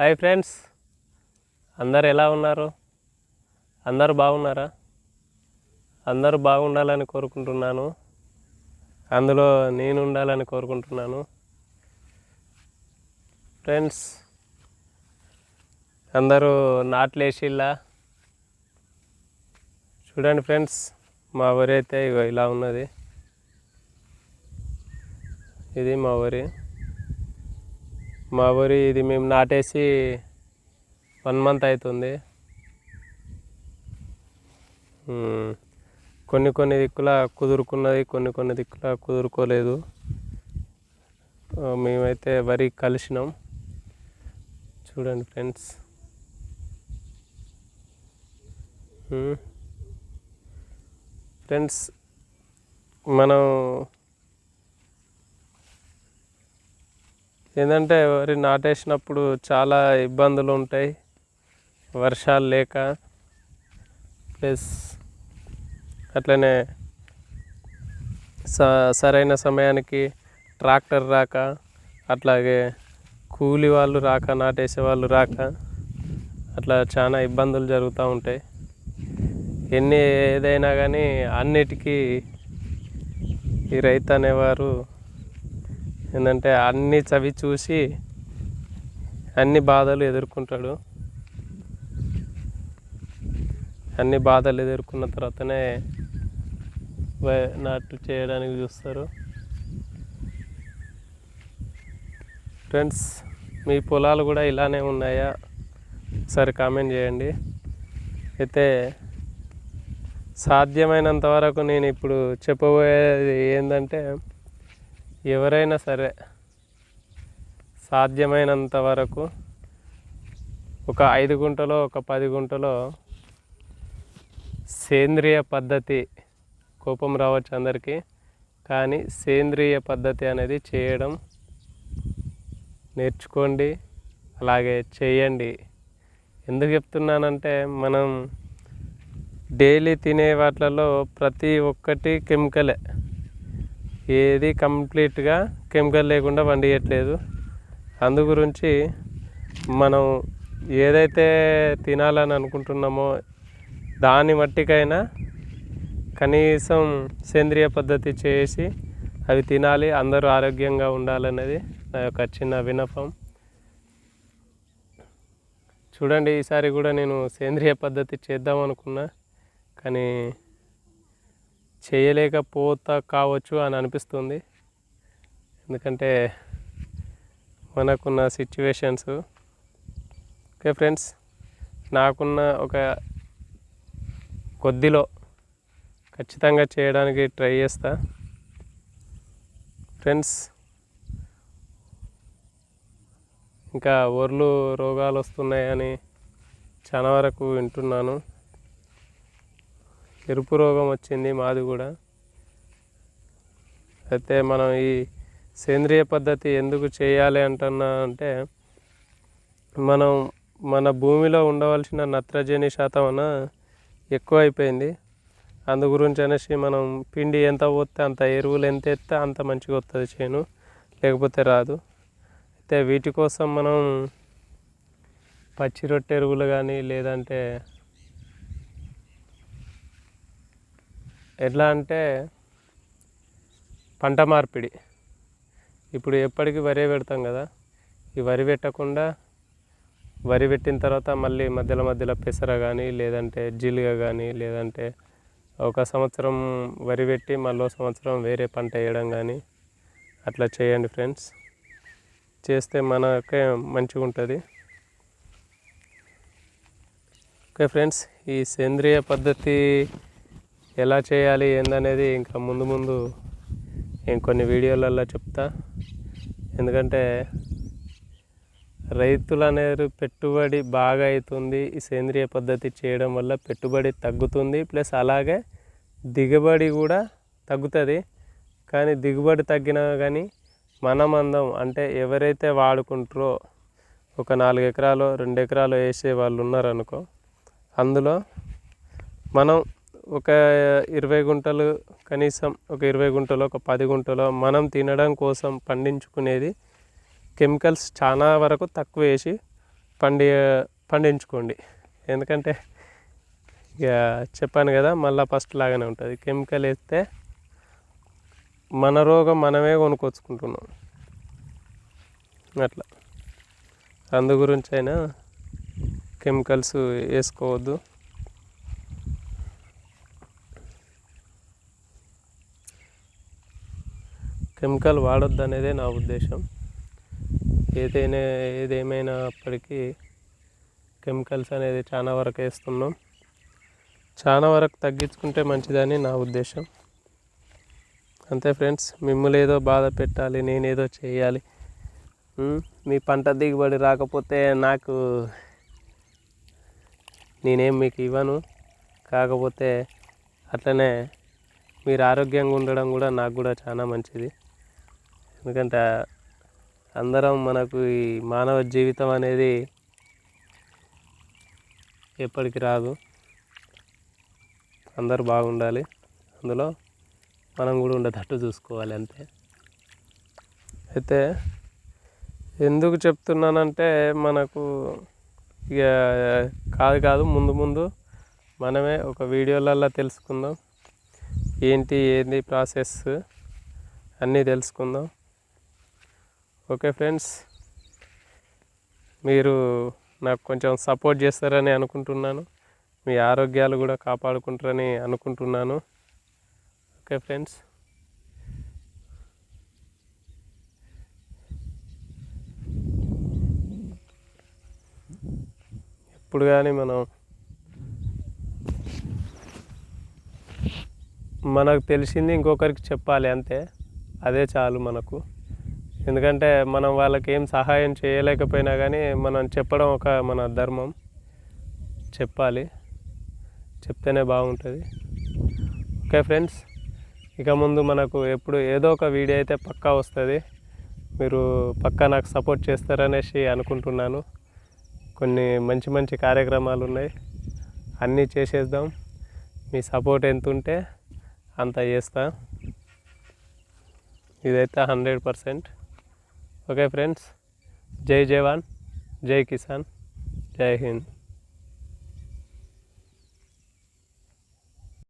Hi friends. అందరు ఎలా ఉన్నారు? అందరు బాగున్నారా? అందరూ బాగుండాలని కోరుకుంటున్నాను. అందులో నేను ఉండాలని కోరుకుంటున్నాను. ఫ్రెండ్స్ అందరూ నాట్లేసిల్లా? చూడండి ఫ్రెండ్స్ మా వరి అయితే ఇగో ఇలా ఉన్నది. ఇది మా వరి మా వరి ఇది మేము నాటేసి వన్ మంత్ అవుతుంది కొన్ని కొన్ని దిక్కుల కుదురుకున్నది కొన్ని కొన్ని దిక్కుల కుదురుకోలేదు. మేమైతే వరి కలిసినాం. చూడండి ఫ్రెండ్స్. ఫ్రెండ్స్ మనం ఏంటంటే వరి నాటేసినప్పుడు చాలా ఇబ్బందులు ఉంటాయి. వర్షాలు లేక. ప్లస్ అట్లనే స సరైన సమయానికి ట్రాక్టర్ రాక అట్లాగే కూలి వాళ్ళు రాక నాటేసే వాళ్ళు రాక అట్లా చాలా ఇబ్బందులు జరుగుతూ ఉంటాయి. ఎన్ని ఏదైనా కానీ అన్నిటికీ ఈ రైతు అనేవారు ఏంటంటే అన్ని చవి చూసి అన్ని బాధలు ఎదుర్కొంటాడు. అన్ని బాధలు ఎదుర్కొన్న తర్వాతనే నాటు చేయడానికి చూస్తారు. ఫ్రెండ్స్ మీ పొలాలు కూడా ఇలానే ఉన్నాయా? ఒకసారి కామెంట్ చేయండి. అయితే సాధ్యమైనంత వరకు నేను ఇప్పుడు చెప్పబోయేది ఏంటంటే ఎవరైనా సరే సాధ్యమైనంత వరకు ఒక ఐదు గుంటలో ఒక పది గుంటలో సేంద్రియ పద్ధతి కోపం రావచ్చు అందరికీ. కానీ సేంద్రియ పద్ధతి అనేది చేయడం నేర్చుకోండి అలాగే చేయండి. ఎందుకు చెప్తున్నానంటే మనం డైలీ తినే వాటిలలో ప్రతి ఒక్కటి కెమికలే. ఏది కంప్లీట్గా కెమికల్ లేకుండా వండియట్లేదు. అందు గురించి మనం ఏదైతే తినాలని అనుకుంటున్నామో దాని మట్టికైనా కనీసం సేంద్రియ పద్ధతి చేసి అవి తినాలి అందరూ ఆరోగ్యంగా ఉండాలనేది నా యొక్క చిన్న వినపం చూడండి ఈసారి కూడా నేను సేంద్రియ పద్ధతి చేద్దాం అనుకున్నా కానీ చేయలేకపోతా కావచ్చు అని అనిపిస్తుంది. ఎందుకంటే మనకున్న సిచ్యువేషన్స్ ఓకే ఫ్రెండ్స్ నాకున్న ఒక కొద్దిలో ఖచ్చితంగా చేయడానికి ట్రై చేస్తా. ఫ్రెండ్స్ ఇంకా ఒర్లు రోగాలు వస్తున్నాయని చాలా వరకు వింటున్నాను. ఎరుపు రోగం వచ్చింది మాది కూడా. అయితే మనం ఈ సేంద్రియ పద్ధతి ఎందుకు చేయాలి అంటున్నా అంటే మనం మన భూమిలో ఉండవలసిన నత్రజని శాతం అన్న ఎక్కువ అయిపోయింది. అందు గురించి అనేసి మనం పిండి ఎంత పోతే అంత ఎరువులు ఎంత ఎత్తే అంత మంచిగా వస్తుంది చేను లేకపోతే రాదు. అయితే వీటి కోసం మనం పచ్చి రొట్టె ఎరువులు కానీ లేదంటే ఎట్లా అంటే పంట మార్పిడి. ఇప్పుడు ఎప్పటికీ వరి పెడతాం కదా ఈ వరి పెట్టకుండా వరి పెట్టిన తర్వాత మళ్ళీ మధ్యలో మధ్యలో పెసర కానీ లేదంటే జీలుగ కానీ లేదంటే ఒక సంవత్సరం వరి పెట్టి మళ్ళీ సంవత్సరం వేరే పంట వేయడం కానీ అట్లా చేయండి ఫ్రెండ్స్. చేస్తే మనకే మంచిగా ఉంటుంది. ఓకే ఫ్రెండ్స్ ఈ సేంద్రియ పద్ధతి ఎలా చేయాలి ఏందనేది ఇంకా ముందు ముందు నేను కొన్ని వీడియోలలో చెప్తా. ఎందుకంటే రైతులు అనేది పెట్టుబడి బాగా అవుతుంది ఈ సేంద్రియ పద్ధతి చేయడం వల్ల పెట్టుబడి తగ్గుతుంది ప్లస్ అలాగే దిగుబడి కూడా తగ్గుతుంది. కానీ దిగుబడి తగ్గినా కానీ మనం అందం అంటే ఎవరైతే వాడుకుంటారో ఒక నాలుగు ఎకరాలు రెండు ఎకరాలు వేసే వాళ్ళు ఉన్నారనుకో అందులో మనం ఒక ఇరవై గుంటలు కనీసం ఒక ఇరవై గుంటలు ఒక పది గుంటలో మనం తినడం కోసం పండించుకునేది కెమికల్స్ చాలా వరకు తక్కువ వేసి పండి పండించుకోండి. ఎందుకంటే ఇక చెప్పాను కదా మళ్ళీ ఫస్ట్ లాగానే ఉంటుంది. కెమికల్ వేస్తే మన రోగం మనమే కొనుక్కొచ్చుకుంటున్నాం. అట్లా. అందు గురించి అయినా కెమికల్స్ వేసుకోవద్దు. కెమికల్ వాడొద్దు అనేదే నా ఉద్దేశం. ఏదైనా ఏదేమైనప్పటికీ కెమికల్స్ అనేది చాలా వరకు వేస్తున్నాం. చాలా వరకు తగ్గించుకుంటే మంచిదని నా ఉద్దేశం. అంతే ఫ్రెండ్స్ మిమ్మల్ని ఏదో బాధ పెట్టాలి నేనేదో చేయాలి. మీ పంట దిగుబడి రాకపోతే నాకు నేనేం మీకు ఇవ్వను. కాకపోతే అట్లనే మీరు ఆరోగ్యంగా ఉండడం కూడా నాకు కూడా చాలా మంచిది. ఎందుకంటే అందరం మనకు ఈ మానవ జీవితం అనేది ఎప్పటికి రాదు. అందరు బాగుండాలి. అందులో మనం కూడా ఉండేటట్టు చూసుకోవాలి అంతే. అయితే ఎందుకు చెప్తున్నానంటే మనకు ఇక కాదు కాదు ముందు ముందు మనమే ఒక వీడియోలల్లో తెలుసుకుందాం. ఏంటి ఏంది ప్రాసెస్ అన్నీ తెలుసుకుందాం. ఓకే ఫ్రెండ్స్ మీరు నాకు కొంచెం సపోర్ట్ చేస్తారని అనుకుంటున్నాను. మీ ఆరోగ్యాలు కూడా కాపాడుకుంటారని అనుకుంటున్నాను. Okay friends. ఇప్పుడు కానీ మనం మనకు తెలిసింది ఇంకొకరికి చెప్పాలి అంతే. అదే చాలు మనకు. ఎందుకంటే మనం వాళ్ళకి ఏం సహాయం చేయలేకపోయినా కానీ మనం చెప్పడం ఒక మన ధర్మం. చెప్పాలి. చెప్తేనే బాగుంటుంది. ఓకే ఫ్రెండ్స్ ఇక ముందు మనకు ఎప్పుడు ఏదో ఒక వీడియో అయితే పక్కా వస్తుంది. మీరు పక్కా నాకు సపోర్ట్ చేస్తారనేసి అనుకుంటున్నాను. కొన్ని మంచి మంచి కార్యక్రమాలు ఉన్నాయి. అన్నీ చేసేద్దాం. మీ సపోర్ట్ ఎంత ఉంటే అంత చేస్తా. ఇదైతే హండ్రెడ్ పర్సెంట్. ఓకే ఫ్రెండ్స్ జై జవాన్ జై కిసాన్ జై హింద్